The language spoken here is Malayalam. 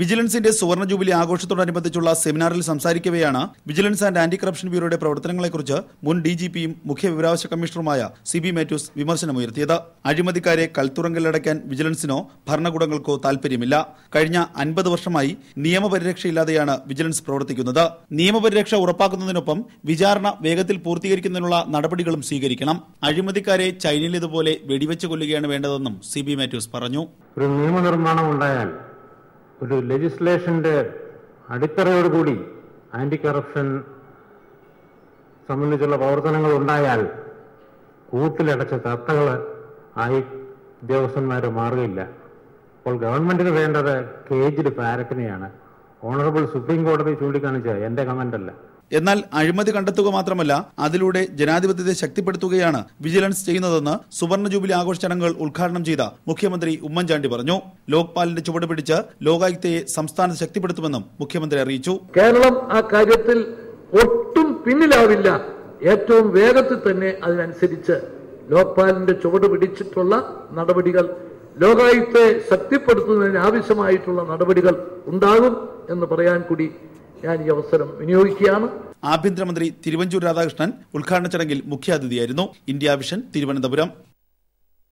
വിജിലൻസിന്റെ സുവർണ ജൂബിലി ആഘോഷത്തോടനുബന്ധിച്ചുള്ള സെമിനാറിൽ സംസാരിക്കവെയാണ് വിജിലൻസ് ആൻഡ് ആന്റി കറപ്ഷൻ ബ്യൂറോയുടെ പ്രവർത്തനങ്ങളെക്കുറിച്ച് മുൻ ഡി ജി പിയും മുഖ്യ വിവരാവകാശ കമ്മീഷണറുമായ സി ബി മാത്യൂസ് വിമർശനമുയർത്തിയത്. അഴിമതിക്കാരെ കൽത്തുറങ്കലടയ്ക്കാൻ വിജിലൻസിനോ ഭരണകൂടങ്ങൾക്കോ താൽപര്യമില്ല കഴിഞ്ഞ അൻപത് വർഷമായി നിയമപരിരക്ഷയില്ലാതെയാണ് വിജിലൻസ് പ്രവർത്തിക്കുന്നത്. നിയമപരിരക്ഷ ഉറപ്പാക്കുന്നതിനൊപ്പം വിചാരണ വേഗത്തിൽ പൂർത്തീകരിക്കുന്നതിനുള്ള നടപടികളും സ്വീകരിക്കണം. അഴിമതിക്കാരെ ചൈനയിലേതുപോലെ വെടിവെച്ച് കൊല്ലുകയാണ് വേണ്ടതെന്നും സി ബി മാത്യൂസ് പറഞ്ഞു. ഒരു നിയമനിർമ്മാണം ഉണ്ടായാൽ ഒരു ലെജിസ്ലേഷന്റെ അടിത്തറയോടുകൂടി ആന്റി കറപ്ഷൻ സംബന്ധിച്ചുള്ള പ്രവർത്തനങ്ങൾ ഉണ്ടായാൽ കൂട്ടിലടച്ച തത്തകൾ ആയി ഉദ്യോഗസ്ഥന്മാർ മാറുകയില്ല. അപ്പോൾ ഗവൺമെന്റിന് വേണ്ടത് കേജിൽ പാരറ്റിനെയാണ് ഓണറബിൾ സുപ്രീം കോടതി ചൂണ്ടിക്കാണിച്ച കമന്റ് അല്ല. എന്നാൽ അഴിമതി കണ്ടെത്തുക മാത്രമല്ല അതിലൂടെ ജനാധിപത്യത്തെ ശക്തിപ്പെടുത്തുകയാണ് വിജിലൻസ് ചെയ്യുന്നതെന്ന് സുവർണ ജൂബിലി ആഘോഷ ചടങ്ങുകൾ ഉദ്ഘാടനം ചെയ്ത മുഖ്യമന്ത്രി ഉമ്മൻചാണ്ടി പറഞ്ഞു. ലോക്പാലിന്റെ ചുവട് പിടിച്ച് ലോകായുക്തയെ സംസ്ഥാനത്ത് ശക്തിപ്പെടുത്തുമെന്നും മുഖ്യമന്ത്രി അറിയിച്ചു. കേരളം ആ കാര്യത്തിൽ ഒട്ടും പിന്നിലാവില്ല. ഏറ്റവും വേഗത്തിൽ തന്നെ അതിനനുസരിച്ച് ലോക്പാലിന്റെ ചുവട് പിടിച്ചിട്ടുള്ള നടപടികൾ ലോകായുക്തയെ ശക്തിപ്പെടുത്തുന്നതിന് ആവശ്യമായിട്ടുള്ള നടപടികൾ ഉണ്ടാകും എന്ന് പറയാൻ കൂടി ഞാൻ ഈ അവസരം വിനിയോഗിക്കുകയാണ്. ആഭ്യന്തരമന്ത്രി തിരുവഞ്ചൂർ രാധാകൃഷ്ണൻ ഉദ്ഘാടന ചടങ്ങിൽ മുഖ്യാതിഥിയായിരുന്നു. India vision Thiruvananthapuram.